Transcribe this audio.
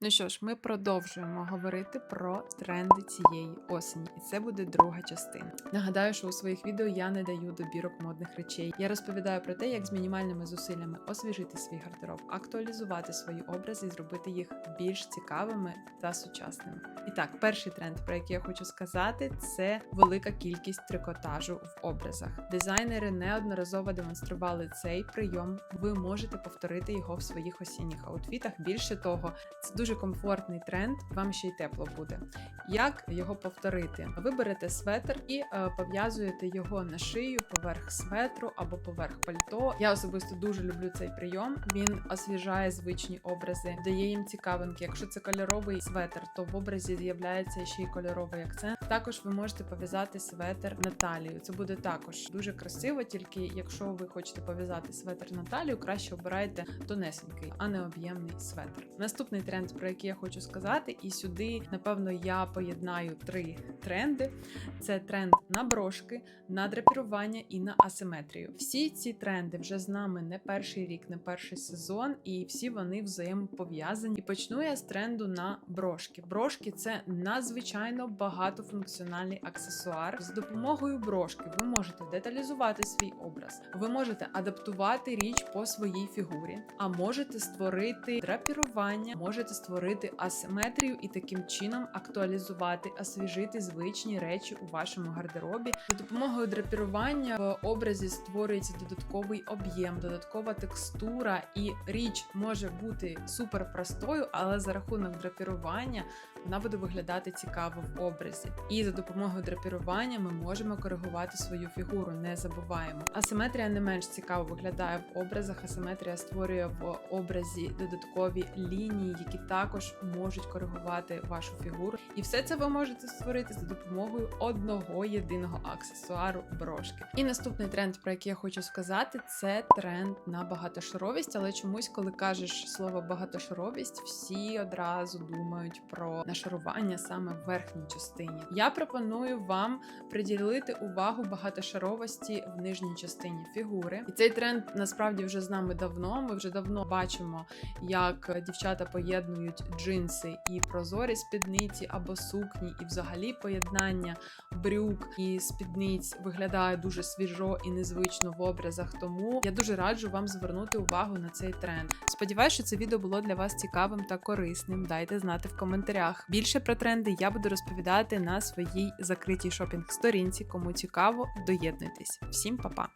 Ну що ж, ми продовжуємо говорити про тренди цієї осені, і це буде друга частина. Нагадаю, що у своїх відео я не даю добірок модних речей. Я розповідаю про те, як з мінімальними зусиллями освіжити свій гардероб, актуалізувати свої образи і зробити їх більш цікавими та сучасними. І так, перший тренд, про який я хочу сказати, це велика кількість трикотажу в образах. Дизайнери неодноразово демонстрували цей прийом. Ви можете повторити його в своїх осінніх аутфітах. Більше того, це дуже комфортний тренд. Вам ще й тепло буде. Як його повторити? Ви берете светр і е, пов'язуєте його на шию поверх светру або поверх пальто. Я особисто дуже люблю цей прийом. Він освіжає звичні образи, дає їм цікавинки. Якщо це кольоровий светр, то в образі з'являється ще й кольоровий акцент. Також ви можете пов'язати светр на талію. Це буде також дуже красиво, тільки якщо ви хочете пов'язати светр на талію, краще обирайте тонесенький, а не об'ємний светр. Наступний тренд, про який я хочу сказати, і сюди, напевно, я поєднаю три тренди: це тренд на брошки, на драпірування і на асиметрію. Всі ці тренди вже з нами не перший рік, не перший сезон, і всі вони взаємопов'язані. І почну я з тренду на брошки. Брошки це надзвичайно багатофункціональний аксесуар. З допомогою брошки ви можете деталізувати свій образ, ви можете адаптувати річ по своїй фігурі, а можете створити драпірування, можете створити асиметрію і таким чином актуалізувати, освіжити звичні речі у вашому гардеробі. За допомогою драпірування в образі створюється додатковий об'єм, додаткова текстура, і річ може бути супер простою, але за рахунок драпірування вона буде виглядати цікаво в образі. І за допомогою драпірування ми можемо коригувати свою фігуру, не забуваємо. Асиметрія не менш цікаво виглядає в образах. Асиметрія створює в образі додаткові лінії, які також можуть коригувати вашу фігуру. І все це ви можете створити за допомогою одного єдиного аксесуару брошки. І наступний тренд, про який я хочу сказати, це тренд на багатошаровість. Але чомусь, коли кажеш слово багатошаровість, всі одразу думають про нашарування саме в верхній частині. Я пропоную вам приділити увагу багатошаровості в нижній частині фігури. І цей тренд насправді вже з нами давно. Ми вже давно бачимо, як дівчата поєднують джинси і прозорі спідниці або сукні, і взагалі поєднання брюк і спідниць виглядає дуже свіжо і незвично в образах. Тому я дуже раджу вам звернути увагу на цей тренд. Сподіваюся, що це відео було для вас цікавим та корисним. Дайте знати в коментарях. Більше про тренди я буду розповідати на своїй закритій шопінг сторінці. Кому цікаво, доєднуйтесь. Всім па-па!